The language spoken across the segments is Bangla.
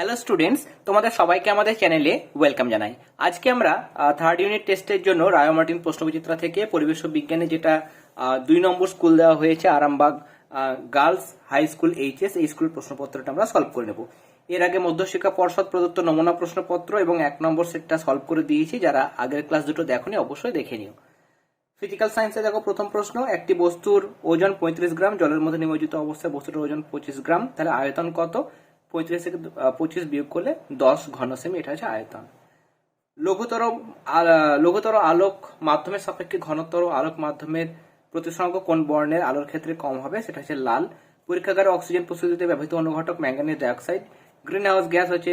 হ্যালো স্টুডেন্টস তোমাদের সবাইকে আমাদের চ্যানেলে ওয়েলকাম জানাই। আজকে আমরা থার্ড ইউনিট টেস্টের জন্য রায় মার্টিন প্রশ্নবিচিত্রা থেকে পরিবেশ বিজ্ঞানে যেটা দুই নম্বর স্কুল দেওয়া হয়েছে, Arambagh girls high school HS এই স্কুল প্রশ্নপত্রটা আমরা সলভ করে নেব। এর আগে মধ্যশিক্ষা পর্ষদ প্রদত্ত নমুনা প্রশ্নপত্র এবং এক নম্বর সেটটা সলভ করে দিয়েছি। যারা আগের ক্লাস দুটো দেখোনি, অবশ্যই দেখে নিও। ফিজিক্যাল সায়েন্সে দেখো প্রথম প্রশ্ন, একটি বস্তুর ওজন পঁয়ত্রিশ গ্রাম, জলের মধ্যে নিমজ্জিত অবস্থায় বস্তুটার ওজন পঁচিশ গ্রাম, তাহলে আয়তন কত? পঁয়ত্রিশ থেকে পঁচিশ বিয়োগ করলে দশ ঘন সেমি এটা হচ্ছে আয়তন। লঘুতর লঘুতর আলোক মাধ্যমের সাপেক্ষে ঘনতর আলোক মাধ্যমের প্রতিসংখ্য কোন বর্ণের আলোর ক্ষেত্রে কম হবে, সেটা হচ্ছে লাল। পরীক্ষাগারে অক্সিজেন প্রস্তুতিতে ব্যবহৃত অনুঘটক manganese dioxide. Green house gas হচ্ছে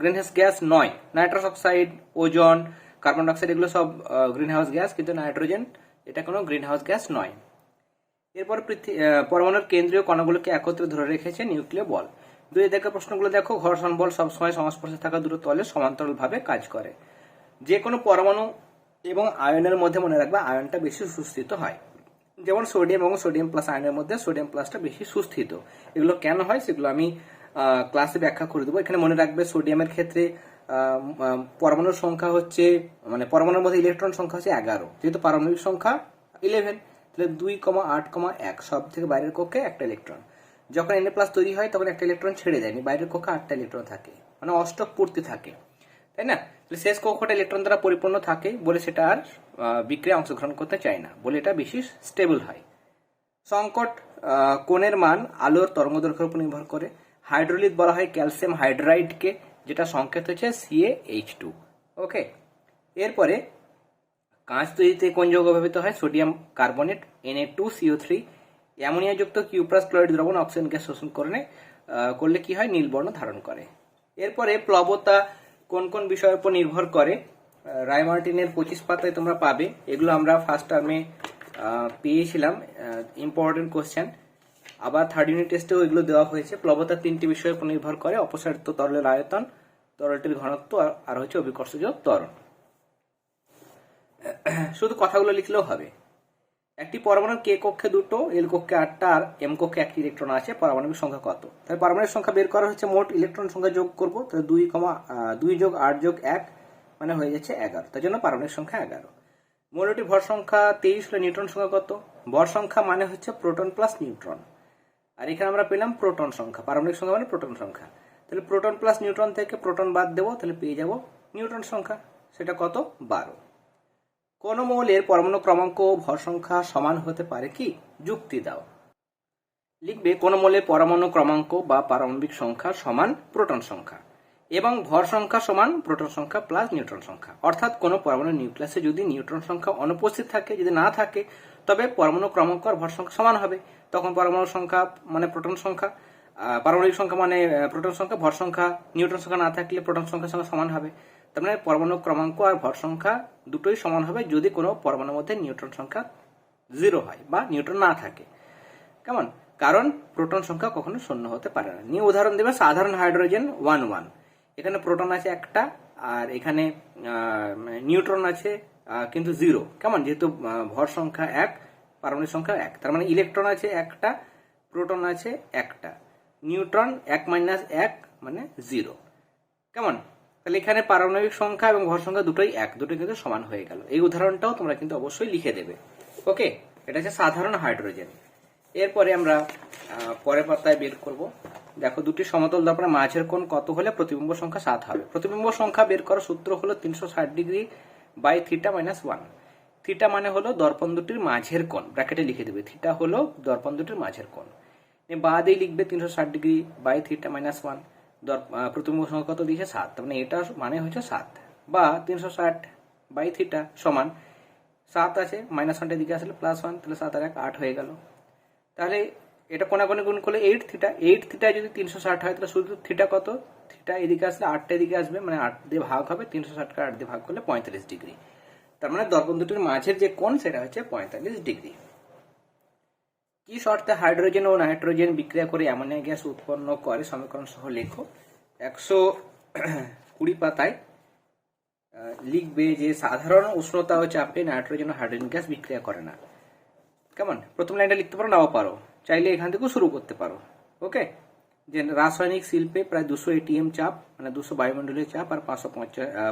গ্রিন হাউস গ্যাস নয়, nitrous oxide, ozone, carbon dioxide, এগুলো সব গ্রিন হাউস গ্যাস, কিন্তু নাইট্রোজেন, এটা কোনো গ্রিন হাউস গ্যাস নয়। এরপর পরমাণুর কেন্দ্রীয় কণাগুলোকে একত্রে ধরে রেখেছে নিউক্লিয় বল। দুই দেখা প্রশ্নগুলো দেখো ঘর্ষণ বল সবসময় সংস্পর্শে থাকা দুটো তলে সমান্তরালভাবে কাজ করে। যে কোনো পরমাণু এবং আয়নের মধ্যে মনে রাখবে আয়নটা বেশি সুস্থিত হয়। যেমন সোডিয়াম এবং সোডিয়াম প্লাস আয়নের মধ্যে সোডিয়াম প্লাসটা বেশি সুস্থিত। এগুলো কেন হয় সেগুলো আমি ক্লাসে ব্যাখ্যা করে দেবো। এখানে মনে রাখবে সোডিয়ামের ক্ষেত্রে পরমাণুর সংখ্যা হচ্ছে মানে পরমাণুর মধ্যে ইলেকট্রন সংখ্যা হচ্ছে এগারো। যেহেতু পারমাণবিক সংখ্যা ইলেভেন তাহলে দুই কমা আট কমা এক সব থেকে বাইরের কক্ষে একটা ইলেকট্রন যখন এন প্লাস তৈরি হয়, তখন একটা ইলেকট্রন ছেড়ে দেয়নি বাইরের কক্ষে আটটা ইলেকট্রন থাকে। মানে অষ্টক পূর্তি থাকে। তাই না? তাহলে শেষ কক্ষটা ইলেকট্রন দ্বারা পরিপূর্ণ থাকে বলে সেটা আর বিক্রিয়া অংশগ্রহণ করতে চায় না বলে এটা বেশি স্টেবল হয়। সংকট কোণের মান আলোর তরঙ্গদৈর্ঘ্যের উপর নির্ভর করে। হাইড্রোলিক বলা হয় ক্যালসিয়াম হাইড্রাইডকে, যেটা সংকেত হচ্ছে সিএ এইচ টু ওকে এরপরে, কাঁচ তৈরিতে কোন যৌগ ব্যবহৃত হয়? Sodium carbonate NA two CO three অ্যামোনিয়াযুক্ত cuprous chloride দ্রবণ অক্সিজেন গ্যাস শোষণ করে করলে কি হয়? নীলবর্ণ ধারণ করে। এরপরে প্লবতা কোন কোন বিষয়ের উপর নির্ভর করে? রায়মার্টিনের পঁচিশ পাতায় তোমরা পাবে। এগুলো আমরা ফার্স্ট টার্মে পেয়েছিলাম ইম্পর্টেন্ট কোশ্চেন আবার থার্ড ইউনিট টেস্টেও এগুলো দেওয়া হয়েছে। প্লবতা তিনটি বিষয়ের উপর নির্ভর করে, অপসারিত তরলের আয়তন, তরলটির ঘনত্ব, আর হচ্ছে অভিকর্ষজ তরল শুধু কথাগুলো লিখলেও হবে। একটি পরমাণুর কে কক্ষে দুটো, এল কক্ষে আটটা আর এম কক্ষে একটি ইলেকট্রন আছে, পারমাণবিক সংখ্যা কত? তাহলে পারমাণবিক সংখ্যা বের করা হচ্ছে মোট ইলেকট্রন সংখ্যা যোগ করব, তাহলে দুই কমা দুই যোগ আট যোগ এক মানে হয়ে যাচ্ছে এগারো। তার জন্য পারমাণবিক সংখ্যা এগারো। মৌলটি ভর সংখ্যা তেইশ হলে নিউট্রন সংখ্যা কত? ভর সংখ্যা মানে হচ্ছে প্রোটন প্লাস নিউট্রন। আর এখানে আমরা পেলাম প্রোটন সংখ্যা, পারমাণবিক সংখ্যা মানে প্রোটন সংখ্যা। তাহলে প্রোটন প্লাস নিউট্রন থেকে প্রোটন বাদ দেবো, তাহলে পেয়ে যাব নিউট্রন সংখ্যা। সেটা কত? বারো। কোন মৌলের পরমাণু ক্রমাঙ্ক ভর সংখ্যা সমান হতে পারে কি? যুক্তি দাও। লিখবে কোন মৌলের পরমাণু ক্রমাঙ্ক বা পারমাণবিক সংখ্যা সমান প্রোটন সংখ্যা এবং ভর সংখ্যা সমান প্রোটন সংখ্যা প্লাস নিউট্রন সংখ্যা। অর্থাৎ কোন পরমাণু নিউক্লিয়াসে যদি নিউট্রন সংখ্যা অনুপস্থিত থাকে, যদি না থাকে, তবে পরমাণু ক্রমাঙ্ক আর ভর সংখ্যা সমান হবে। তখন পরমাণু সংখ্যা মানে প্রোটন সংখ্যা পারমাণবিক সংখ্যা মানে প্রোটন সংখ্যা, ভর সংখ্যা, নিউট্রন সংখ্যা না থাকলে প্রোটন সংখ্যার সঙ্গে সমান হবে। তার মানে পরমাণু ক্রমাঙ্ক আর ভর সংখ্যা দুটোই সমান হবে যদি কোনো পরমাণুর মধ্যে নিউট্রন সংখ্যা জিরো হয় বা নিউট্রন না থাকে। কেমন? কারণ প্রোটন সংখ্যা কখনো শূন্য হতে পারে না। নিয়ে উদাহরণ দেবে, সাধারণ হাইড্রোজেন ওয়ান ওয়ান। এখানে প্রোটন আছে একটা, আর এখানে নিউট্রন আছে কিন্তু জিরো। কেমন? যেহেতু ভর সংখ্যা এক পারমাণবিক সংখ্যা এক। তার মানে ইলেকট্রন আছে একটা, প্রোটন আছে একটা। নিউট্রন এক মাইনাস এক মানে জিরো। কেমন? তাহলে এখানে পারমাণবিক সংখ্যা এবং ভর সংখ্যা দুটোই এক, দুটোই কিন্তু সমান হয়ে গেল। এই উদাহরণটাও তোমরা কিন্তু অবশ্যই লিখে দেবে। ওকে? এটা হচ্ছে সাধারণ হাইড্রোজেন। এরপরে আমরা পরের পাতায় বের করব। দেখো, দুটি সমতল দর্পণের মাঝের কোণ কত হলে প্রতিবিম্ব সংখ্যা সাত হবে? প্রতিবিম্ব সংখ্যা বের করার সূত্র হলো তিনশো ষাট degree by theta minus one. Theta মানে হলো দর্পণ দুটির মাঝের কোণ। ব্র্যাকেটে লিখে দেবে, থিটা হলো দর্পণ দুটির মাঝের কোণ। নিয়ে বাদেই লিখবে তিনশো ষাট degree by theta minus one. প্রতিবিম্ব সংখ্যা কত দিয়েছে? সাত। তার মানে এটা মানে হচ্ছে সাত। বা তিনশো ষাট বাই থিটা সমান সাত আছে মাইনাস ওয়ানটা দিকে আসলে প্লাস ওয়ান তাহলে সাত আর এক আট হয়ে গেল। তাহলে এটা কোনাকোনি গুণ করলে এইট থিটা এইট থিটা যদি তিনশো ষাট হয়, তাহলে শুধু থিটা কত? থিটা এদিকে আসলে আটটা এদিকে আসবে মানে আট দিয়ে ভাগ হবে, তিনশো ষাটকে আট দিয়ে ভাগ করলে পঁয়তাল্লিশ ডিগ্রি তার মানে দর্পণ দুটির মাঝের যে কোণ, সেটা হচ্ছে পঁয়তাল্লিশ ডিগ্রি কি শর্তে হাইড্রোজেন ও নাইট্রোজেন বিক্রিয়া করে অ্যামোনিয়া গ্যাস উৎপন্ন করে? সমীকরণ সহ লেখো। একশো কুড়ি পাতায় লিখবে যে সাধারণ উষ্ণতা ও চাপে নাইট্রোজেন ও হাইড্রোজেন গ্যাস বিক্রিয়া করে না। কেমন? প্রথম লাইনটা লিখতে পারো, নাও পারো। চাইলে এখান থেকেও শুরু করতে পারো। ওকে? যে রাসায়নিক শিল্পে প্রায় দুশো এটিএম চাপ মানে দুশো বায়ুমণ্ডলীয় চাপ আর পাঁচশো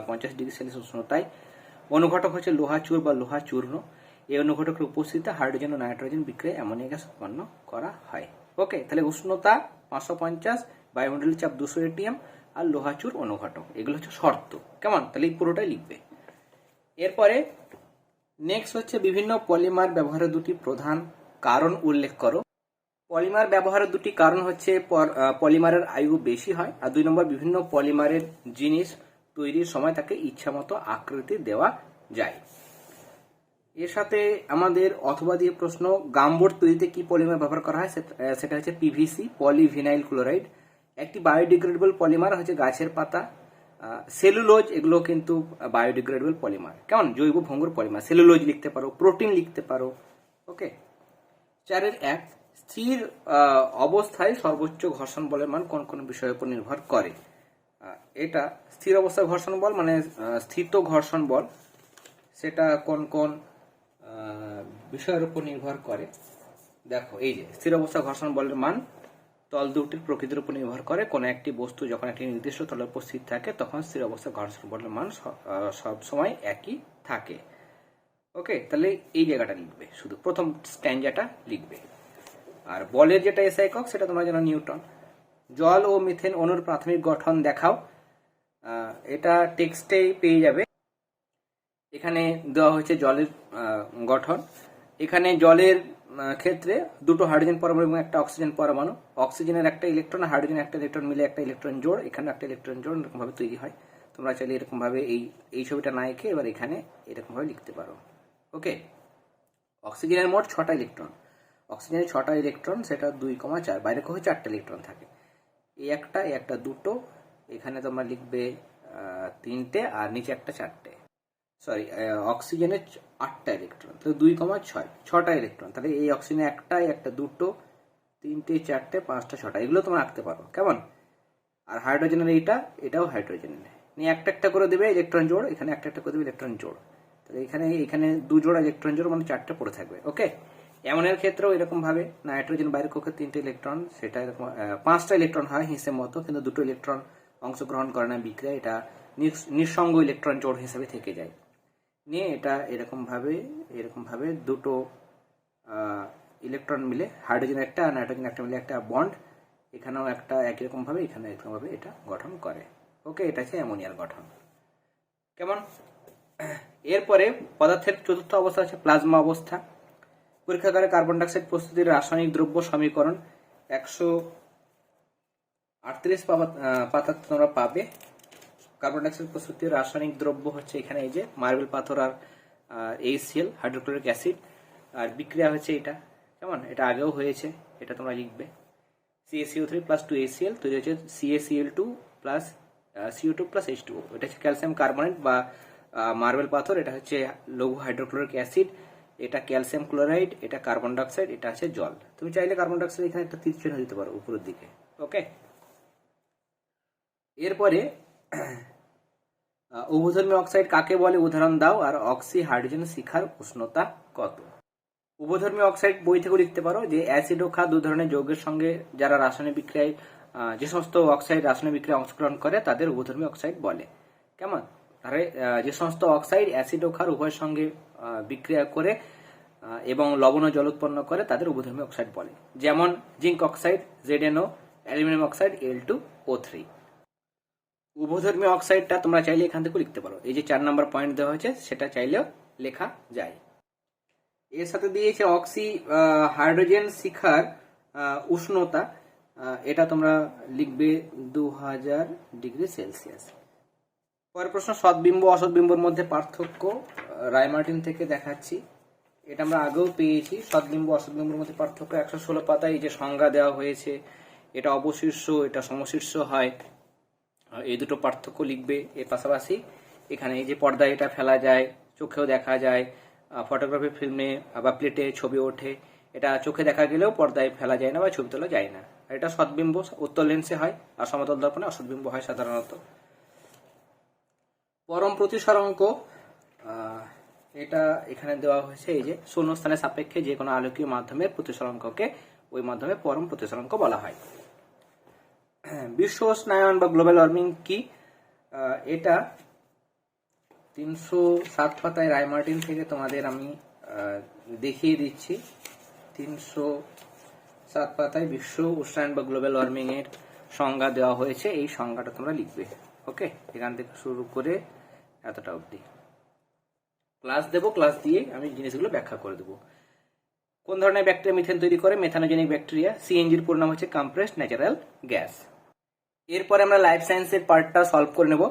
পঞ্চাশ ডিগ্রি সেলসিয়াস উষ্ণতায়। অনুঘটক হচ্ছে লোহা চূর বা লোহা চূর্ণ। এই অনুঘটকের উপস্থিতিতে হাইড্রোজেন ও নাইট্রোজেন বিক্রিয়া অ্যামোনিয়া গ্যাস উৎপন্ন করা হয়। ওকে তাহলে উষ্ণতা পাঁচশো পঞ্চাশ বায়ুমণ্ডলীয় চাপ দুশো এটিএম আর লোহাচুর অনুঘটক। এগুলো হচ্ছে শর্ত। কেমন? তাহলে এই পুরোটাই লিখবে। এরপরে নেক্সট হচ্ছে বিভিন্ন পলিমার ব্যবহারের দুটি প্রধান কারণ উল্লেখ করো। পলিমার ব্যবহারের দুটি কারণ হচ্ছে পলিমারের আয়ু বেশি হয় আর দুই নম্বর বিভিন্ন পলিমারের জিনিস তৈরির সময় তাকে ইচ্ছামতো আকৃতি দেওয়া যায়। এর সাথে আমাদের অথবা দিয়ে প্রশ্ন গামবোর্ড তৈরিতে কি পলিমার ব্যবহার করা হয়? সেটা- হচ্ছে পিভিসি পলিভিনাইল ক্লোরাইড একটি বায়োডিগ্রেডেবল পলিমার হচ্ছে গাছের পাতা। সেলুলোজ এগুলো কিন্তু বায়োডিগ্রেডেবল পলিমার কেমন? জৈব ভঙ্গুর পলিমার সেলুলোজ লিখতে পারো প্রোটিন লিখতে পারো। ওকে চারের এক স্থির অবস্থায় সর্বোচ্চ ঘর্ষণ বলের মান কোন কোন বিষয়ের উপর নির্ভর করে? এটা স্থির অবস্থায় ঘর্ষণ বল মানে স্থিত ঘর্ষণ বল। সেটা কোন কোন? বিষয়ের উপর নির্ভর করে। দেখো, এই যে, স্থির অবস্থা ঘর্ষণ বলের মান তল দুটির প্রকৃতির উপর নির্ভর করে। কোন একটি বস্তু যখন একটি নির্দিষ্ট তলের উপর স্থির থাকে, তখন স্থির অবস্থা ঘর্ষণ বলের মান সব সময় একই থাকে। ওকে, তাহলে এই জায়গাটা লিখবে, শুধু প্রথম স্ট্যান্ডাটা লিখবে। আর বলের যেটা এস একক, সেটা তোমরা জানো নিউটন। জল ও মিথেন অণুর প্রাথমিক গঠন দেখাও। এটা টেক্সটেই পেয়ে যাবে। এখানে দেওয়া হয়েছে জলের গঠন। এখানে জলের ক্ষেত্রে দুটো হাইড্রোজেন পরমাণু এবং একটা অক্সিজেন পরমাণু। অক্সিজেনের একটা ইলেকট্রন হাইড্রোজেন একটা ইলেকট্রন মিলে একটা ইলেকট্রন জোড়। এখানে একটা ইলেকট্রন জোড় এরকম ভাবে তৈরি হয়। তোমরা চাইলে এরকম ভাবে এই এই ছবিটা না এঁকে এবার এখানে এরকম ভাবে লিখতে পারো। ওকে? অক্সিজেনের মোট ছটা ইলেকট্রন। অক্সিজেনের ছটা ইলেকট্রন, সেটা দুই কমা চার। বাইরে কখন চারটা ইলেকট্রন থাকে। এই একটা এই একটা দুটো। এখানে তোমরা লিখবে তিনটে আর নিচে একটা চারটে। সরি অক্সিজেনের আটটা ইলেকট্রন তো দুই কমা ছয়, ছটা ইলেকট্রন তাহলে এই অক্সিজেনে একটা একটা দুটো, তিনটে, চারটে, পাঁচটা, ছটা, এগুলো তোমরা আঁকতে পারো, কেমন? আর হাইড্রোজেনের এইটা, এটাও হাইড্রোজেন নিয়ে একটা একটা করে দেবে ইলেকট্রন জোড়, এখানে একটা একটা করে দেবে ইলেকট্রন জোড়। তাহলে এখানে এখানে দু জোড়া ইলেকট্রন জোড় মানে চারটে পড়ে থাকবে, ওকে? এমনের ক্ষেত্রেও এরকম ভাবে নাইট্রোজেন বাইরের কক্ষে তিনটে ইলেকট্রন সেটা এরকম পাঁচটা ইলেকট্রন হয় হিসেব মতো, কিন্তু দুটো ইলেকট্রন অংশগ্রহণ করে না বিক্রিয়া, এটা নিঃস- নিঃসঙ্গ ইলেকট্রন জোড় হিসেবে থেকে যায়। নিয়ে এটা এরকম ভাবে এরকম ভাবে দুটো ইলেকট্রন মিলে হাইড্রোজেন একটা নাইট্রোজেন একটা মিলে একটা বন্ড এখানেও একটা একই রকম ভাবে এখানে এরকম ভাবে এটা গঠন করে। ওকে এটা হচ্ছে অ্যামোনিয়ার গঠন। কেমন? এরপরে পদার্থের চতুর্থ অবস্থা হচ্ছে প্লাজমা অবস্থা। পরীক্ষাগারে কার্বন ডাইঅক্সাইড প্রস্তুতির রাসায়নিক দ্রব্য সমীকরণ। একশো আটত্রিশ পাতা তোমরা পাবে। কার্বন ডাইঅক্সাইড প্রস্তুতির রাসায়নিক দ্রব্য হচ্ছে এখানে এই যে মার্বেল পাথর আর এইসিএল হাইড্রোক্লোরিক অ্যাসিড। আর বিক্রিয়া হচ্ছে এটা। কেমন? এটা আগেও হয়েছে। এটা তোমরা লিখবে। CACO three plus two HCL তৈরি হচ্ছে CACL two plus CO two plus H two এটা হচ্ছে ক্যালসিয়াম কার্বনেট বা মার্বেল পাথর। এটা হচ্ছে লঘু হাইড্রোক্লোরিক অ্যাসিড। এটা ক্যালসিয়াম ক্লোরাইড, এটা কার্বন ডাইঅক্সাইড, এটা আছে জল। তুমি চাইলে কার্বন ডাইঅক্সাইড এখানে একটা তীর চিহ্ন দিতে পারো উপরের দিকে। ওকে? এরপরে উভধর্মী অক্সাইড কাকে বলে? উদাহরণ দাও। আর অক্সি হাইড্রোজেন শিখার উষ্ণতা কত? উভধর্মী অক্সাইড বই থেকে লিখতে পারো যে অ্যাসিড ও ক্ষার দু ধরনের যৌগের সঙ্গে যারা রাসায়নিক বিক্রিয়ায় যে সমস্ত অক্সাইড রাসায়নিক বিক্রিয়ায় অংশগ্রহণ করে তাদের উভধর্মী অক্সাইড বলে। কেমন? আহ, যে সমস্ত অক্সাইড অ্যাসিড ও ক্ষার উভয়ের সঙ্গে বিক্রিয়া করে এবং লবণ ও জল উৎপন্ন করে তাদের উভধর্মী অক্সাইড বলে। যেমন zinc oxide ZNO aluminium oxide L two O three. উভধর্মী অক্সাইডটা তোমরা চাইলে এখান থেকে লিখতে পারো। এই যে চার নম্বর পয়েন্ট দেওয়া হয়েছে, সেটা চাইলেও লেখা যায়। এর সাথে দিয়েছে অক্সি হাইড্রোজেন শিখার উষ্ণতা এটা তোমরা লিখবে দু হাজার ডিগ্রি সেলসিয়াস। পরের প্রশ্ন সদ্বিম্ব অসৎবিম্বর মধ্যে পার্থক্য রায়মার্টিন থেকে দেখাচ্ছি। এটা আমরা আগেও পেয়েছি সদ্বিম্ব অসৎবিম্বর মধ্যে পার্থক্য একশো ষোলো পাতায় যে সংজ্ঞা দেওয়া হয়েছে, এটা অবশীর্ষ, এটা সমশীর্ষ হয়। এই দুটো পার্থক্য লিখবে এর পাশাপাশি। এখানে এই যে পর্দায় এটা ফেলা যায় চোখেও দেখা যায় ফটোগ্রাফি ফিল্মে বা প্লেটে ছবি ওঠে। এটা চোখে দেখা গেলেও পর্দায় ফেলা যায় না বা ছবি তোলা যায় না। আর এটা সদ্বিম্ব উত্তর লেন্সে হয় আর সমতল দর্পণে অসদ্বিম্ব হয় সাধারণত। পরম প্রতিসরাঙ্ক আহ, এটা এখানে দেওয়া হয়েছে এই যে শূন্যস্থানের সাপেক্ষে যে কোনো আলোকীয় মাধ্যমের প্রতিসরাঙ্ককে ওই মাধ্যমে পরম প্রতিসরাঙ্ক বলা হয়। বিশ্ব উষ্ণায়ন বা গ্লোবাল ওয়ার্মিং কি? এটা তিনশো সাত পাতায় রায়মার্টিন থেকে তোমাদের আমি দেখিয়ে দিচ্ছি। তিনশো সাত পাতায় বিশ্ব উষ্ণায়ন বা গ্লোবাল ওয়ার্মিং এর সংজ্ঞা দেওয়া হয়েছে। এই সংজ্ঞাটা তোমরা লিখবে, ওকে? এখান থেকে শুরু করে এতটা অবধি। ক্লাস দেবো, ক্লাস দিয়ে আমি জিনিসগুলো ব্যাখ্যা করে দেবো। কোন ধরনের ব্যাকটেরিয়া মিথেন তৈরি করে? Methanogenic bacteria. সিএনজির পুরো নাম হচ্ছে কম্প্রেসড ন্যাচারাল গ্যাস এরপরে আমরা লাইফ সায়েন্সের পার্টটা সলভ করে নেব।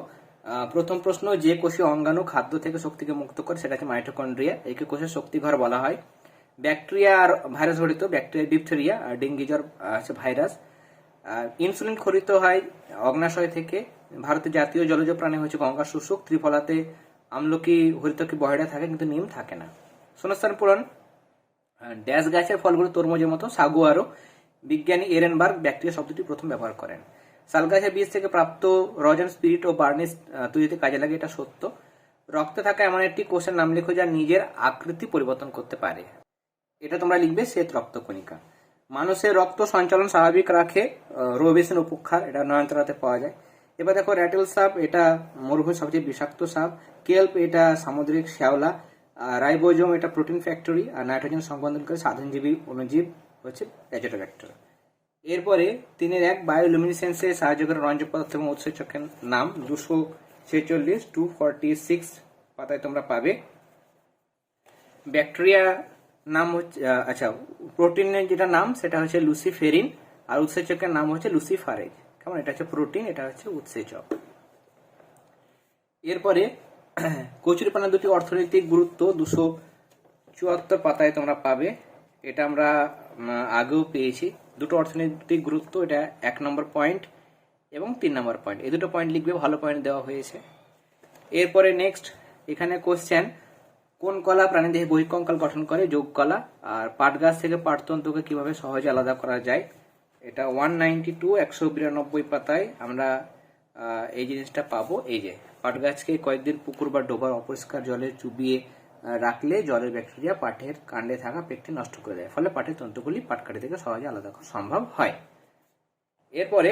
প্রথম প্রশ্ন, যে কোষীয় অঙ্গাণু খাদ্য থেকে শক্তিকে মুক্ত করে, সেটাকে মাইটোকন্ড্রিয়া একে কোষের শক্তিঘর বলা হয়। ব্যাকটেরিয়া আর ভাইরাস ঘটিত ব্যাকটেরিয়া ডিপথেরিয়া আর ডেঙ্গি জ্বর হচ্ছে ভাইরাস ইনসুলিন খরিত হয় অগ্নাশয় থেকে। ভারতের জাতীয় জলজ প্রাণী হচ্ছে গঙ্গা শুশুক ত্রিফলাতে আমলকি, হরিতকি বহেরা থাকে, কিন্তু নিম থাকে না। শূন্যস্থান পূরণ। ড্যাশ গাছের ফলগুলো তরমুজের মতো, সাগু আরও। বিজ্ঞানী এরেনবার্গ ব্যাকটেরিয়া শব্দটি প্রথম ব্যবহার করেন। শাল গাছের বীজ থেকে প্রাপ্ত রজন স্পিরিট ও বার্নিশ আহ, তৈরিতে কাজে লাগে এটা সত্য। রক্তে থাকা এমন একটি কোষের নাম লেখো যা নিজের আকৃতি পরিবর্তন করতে পারে। এটা তোমরা লিখবে শ্বেত রক্তকণিকা। মানুষের রক্ত সঞ্চালন স্বাভাবিক রাখে রোবেসিন উপক্ষার এটা নয়নতারাতে পাওয়া যায়। এবার দেখো র্যাটেল সাপ এটা মরুভূমির সবচেয়ে বিষাক্ত সাপ। কেল্প এটা সামুদ্রিক শ্যাওলা। রাইবোজম এটা প্রোটিন ফ্যাক্টরি। আর নাইট্রোজেন সংবন্ধনকারী সাধারণজীবী অণুজীব হচ্ছে অ্যাজোটোব্যাক্টর এরপরে তিনের এক বায়োলুমিনেসেন্সে সাহায্য করে রঞ্জক পদার্থ এবং উৎসেচকের নাম দুশো ছেচল্লিশ টু ফর্টি সিক্স পাতায় তোমরা পাবে। ব্যাকটেরিয়া নাম হচ্ছে আচ্ছা প্রোটিনের যেটা নাম, সেটা হচ্ছে লুসিফেরিন আর উৎসেচকের নাম হচ্ছে লুসিফারেজ কেমন? এটা হচ্ছে প্রোটিন এটা হচ্ছে উৎসেচক। এরপরে, কচুরিপানা দুটি অর্থনৈতিক গুরুত্ব, দুশো চুয়াত্তর পাতায় তোমরা পাবে। এটা আমরা আগেও পেয়েছি। দুটো অর্থনৈতিক গুরুত্ব, এটা এক নম্বর পয়েন্ট এবং তিন নম্বর পয়েন্ট এই দুটো পয়েন্ট লিখবে, ভালো পয়েন্ট দেওয়া হয়েছে। এরপরে নেক্সট এখানে কোশ্চেন কোন কলা প্রাণীদেহে বহিকঙ্কাল গঠন করে? যোগ কলা। আর পাট গাছ থেকে পাটতন্তুকে কীভাবে সহজে আলাদা করা যায়? এটা ওয়ান নাইনটি টু একশো বিরানব্বই পাতায় আমরা এই জিনিসটা পাবো। এই যে, পাট গাছকে কয়েকদিন পুকুর বা ডোবার অপরিষ্কার জলে চুবিয়ে রাখলে জলের ব্যাকটেরিয়া পাটের কাণ্ডে থাকা পেকটি নষ্ট করে দেয়। ফলে পাটের তন্তুগুলি পাটকাঠি থেকে সহজে আলাদা করা সম্ভব হয়। এরপরে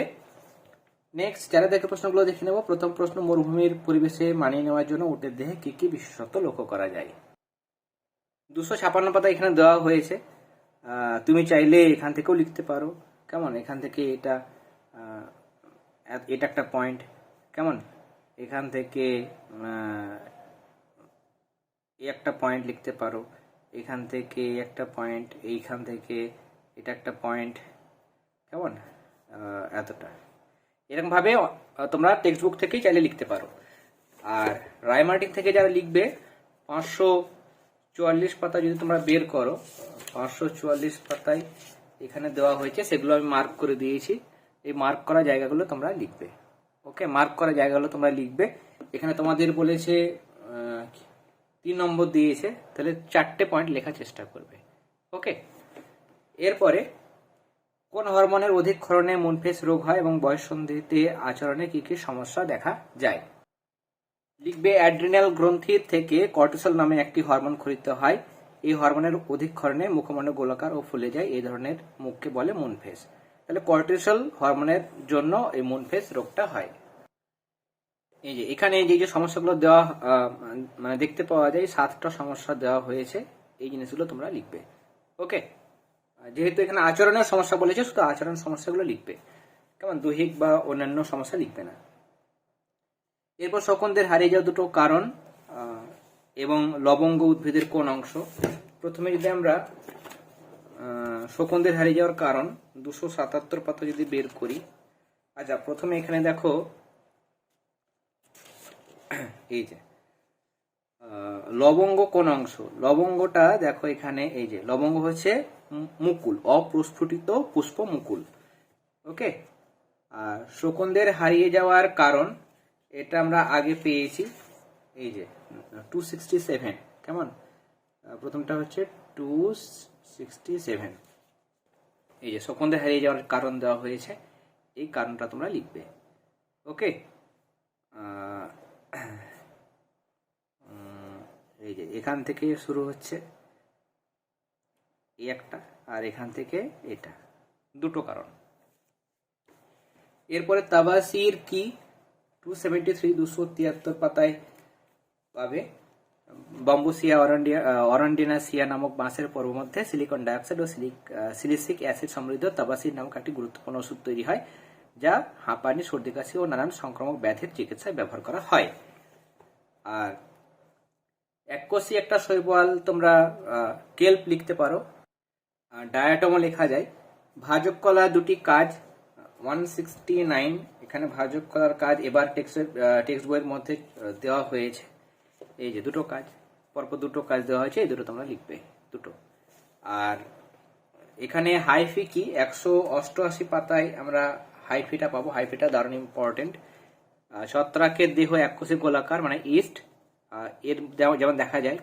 নেক্সট যারা দেখে প্রশ্নগুলো দেখে নেব, প্রথম প্রশ্ন, মরুভূমির পরিবেশে মানিয়ে নেওয়ার জন্য উটের দেহে কি কি বিশেষত্ব লক্ষ্য করা যায়? দুশো ছাপান্ন পাতা এখানে দেওয়া হয়েছে। তুমি চাইলে এখান থেকেও লিখতে পারো। কেমন? এখান থেকে এটা এটা একটা পয়েন্ট কেমন? এখান থেকে এই একটা পয়েন্ট লিখতে পারো। এখান থেকে একটা পয়েন্ট এইখান থেকে এটা একটা পয়েন্ট কেমন? এতটা। এরকমভাবে তোমরা টেক্সট বুক থেকেই চাইলে লিখতে পারো। আর রায়মার্টিন থেকে যারা লিখবে পাঁচশো চুয়াল্লিশ পাতা যদি তোমরা বের করো পাঁচশো চুয়াল্লিশ পাতায় এখানে দেওয়া হয়েছে সেগুলো আমি মার্ক করে দিয়েছি। এই মার্ক করা জায়গাগুলো তোমরা লিখবে। ওকে মার্ক করা জায়গাগুলো তোমরা লিখবে। এখানে তোমাদের বলেছে আহ, তিন নম্বর দিয়েছে, তাহলে চারটে পয়েন্ট লেখার চেষ্টা করবে। ওকে এরপরে, কোন হরমোনের অধিক ক্ষরণে মুনফেস রোগ হয় এবং বয়ঃসন্ধিতে আচরণে কি কি সমস্যা দেখা যায়? লিখবে, অ্যাড্রিনাল গ্রন্থির থেকে কর্টিসল নামে একটি হরমোন খরিত হয়। এই হরমোনের অধিক ক্ষরণে মুখমণ্ড গোলাকার ও ফুলে যায়। এই ধরনের মুখকে বলে মুনফেস। তাহলে কর্টিসল হরমোনের জন্য এই মুনফেস রোগটা হয়। এই যে, এখানে যে যে সমস্যাগুলো দেওয়া মানে দেখতে পাওয়া যায়, সাতটা সমস্যা দেওয়া হয়েছে, এই জিনিসগুলো তোমরা লিখবে। ওকে যেহেতু এখানে আচরণের সমস্যা বলেছে, শুধু আচরণ সমস্যাগুলো লিখবে। কেমন? দৈহিক বা অন্যান্য সমস্যা লিখবে না। এরপর শকুনদের হারিয়ে যাওয়া দুটো কারণ এবং লবঙ্গ উদ্ভিদের কোন অংশ। প্রথমে যদি আমরা শকুনদের হারিয়ে যাওয়ার কারণ, দুশো সাতাত্তর পাতা যদি বের করি। আচ্ছা প্রথমে এখানে দেখো এই যে লবঙ্গ কোন অংশ? লবঙ্গটা দেখো এখানে, এই যে, লবঙ্গ হচ্ছে মুকুল, অপ্রস্ফুটিত পুষ্প মুকুল, ওকে? আর শকুনদের হারিয়ে যাওয়ার কারণ, এটা আমরা আগে পেয়েছি, এই যে টু সিক্সটি সেভেন কেমন? প্রথমটা হচ্ছে টু সিক্সটি সেভেন এই যে, শকুনদের হারিয়ে যাওয়ার কারণ দেওয়া হয়েছে, এই কারণটা তোমরা লিখবে, ওকে? এই যে, এখান থেকে শুরু হচ্ছে এই একটা আর এখান থেকে এটা। দুটো কারণ। এরপরে তাবাসির কি? টু সেভেন্টি থ্রি দুশো তিয়াত্তর পাতায় পাবে। বম্বুসিয়া অরন্ডিয়া অরন্ডিনাসিয়া নামক বাঁশের পর্ব মধ্যে সিলিকন ডাইঅক্সাইড ও সিলিক সিলিসিক অ্যাসিড সমৃদ্ধ তাবাসির নামক একটি গুরুত্বপূর্ণ ওষুধ তৈরি হয়। যা হাঁপানি, সর্দি, কাশি ও নানান সংক্রামক ব্যাধির চিকিৎসায় ব্যবহার করা হয়। আর এককোষী একটা শৈবাল তোমরা কেল্প লিখতে পারো। ডায়াটমও লেখা যায়। ভাজক কলা দুটি কাজ, ওয়ান সিক্সটি নাইন, এখানে ভাজক কলার কাজ এবার টেক্সট বইয়ের মধ্যে দেওয়া হয়েছে। এই যে দুটো কাজ, পরপর দুটো কাজ দেওয়া হয়েছে, এই দুটো তোমরা লিখবে, দুটো। আর এখানে হাইফি কি? একশো অষ্টআশি পাতায় আমরা হাইফিটা পাবো, হাইফিটা দারুণ ইম্পর্টেন্ট ছত্রাকের দেহ এককোষী গোলাকার মানে ইস্ট এর যেমন দেখা যায়,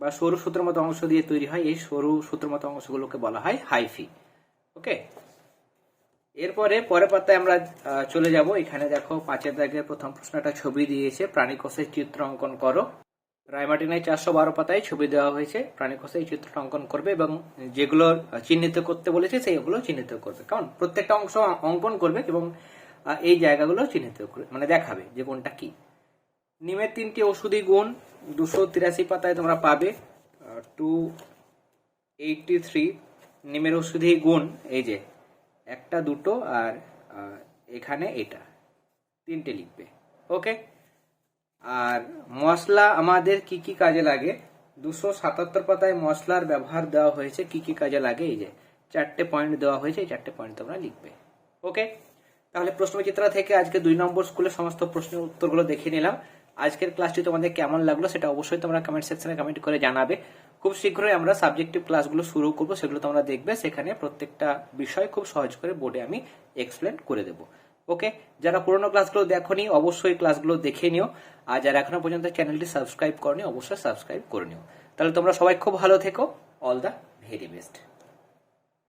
বা সরু সূত্রের মতো অংশ দিয়ে তৈরি হয়, এই সরু সূত্রের মতো অংশগুলোকে বলা হয় হাইফি। ওকে? এরপরে পরের পাতায় আমরা চলে যাব। এখানে দেখো, পাঁচের দাগের প্রথম প্রশ্নটা ছবি দিয়েছে প্রাণী কোষের চিত্র অঙ্কন করো। রায়মার্টিনের চারশো বারো পাতায় ছবি দেওয়া হয়েছে। প্রাণী এই চিত্রটা অঙ্কন করবে এবং যেগুলো চিহ্নিত করতে বলেছে, সেইগুলো চিহ্নিত করবে। কারণ প্রত্যেকটা অংশ অঙ্কন করবে এবং এই জায়গাগুলো চিহ্নিত করবে মানে দেখাবে যে কোনটা কি। নিমের তিনটি ওষুধি গুণ, দুশো তিরাশি পাতায় তোমরা পাবে টু এইটটি থ্রি নিমের ওষুধি গুণ, এই যে, একটা দুটো আর এখানে এটা, তিনটে লিখবে। ওকে আর মশলা আমাদের কি কি কাজে লাগে? দুশো সাতাত্তর পাতায় মশলার ব্যবহার দেওয়া হয়েছে। কি কি কাজে লাগে? এই যে চারটে পয়েন্ট দেওয়া হয়েছে, এই চারটে পয়েন্ট তোমরা লিখবে। ওকে? তাহলে প্রশ্নচিত্রা থেকে আজকে দুই নম্বর স্কুলের সমস্ত প্রশ্নের উত্তরগুলো দেখে নিলাম। আজকের ক্লাসটি তোমাদের কেমন লাগল সেটা অবশ্যই তোমরা কমেন্ট সেকশনে কমেন্ট করে জানাবে। খুব শীঘ্রই আমরা সাবজেক্টিভ ক্লাসগুলো শুরু করব, সেগুলো তোমরা দেখবে। সেখানে প্রত্যেকটা বিষয় খুব সহজ করে বোর্ডে আমি এক্সপ্লেন করে দেবো। ওকে? যারা পুরোনো ক্লাসগুলো দেখোনি, অবশ্যই ক্লাসগুলো দেখে নিও। আর যারা এখনও পর্যন্ত চ্যানেলটি সাবস্ক্রাইব করনি, অবশ্যই সাবস্ক্রাইব করে নিও। তাহলে তোমরা সবাই খুব ভালো থেকো। All the very best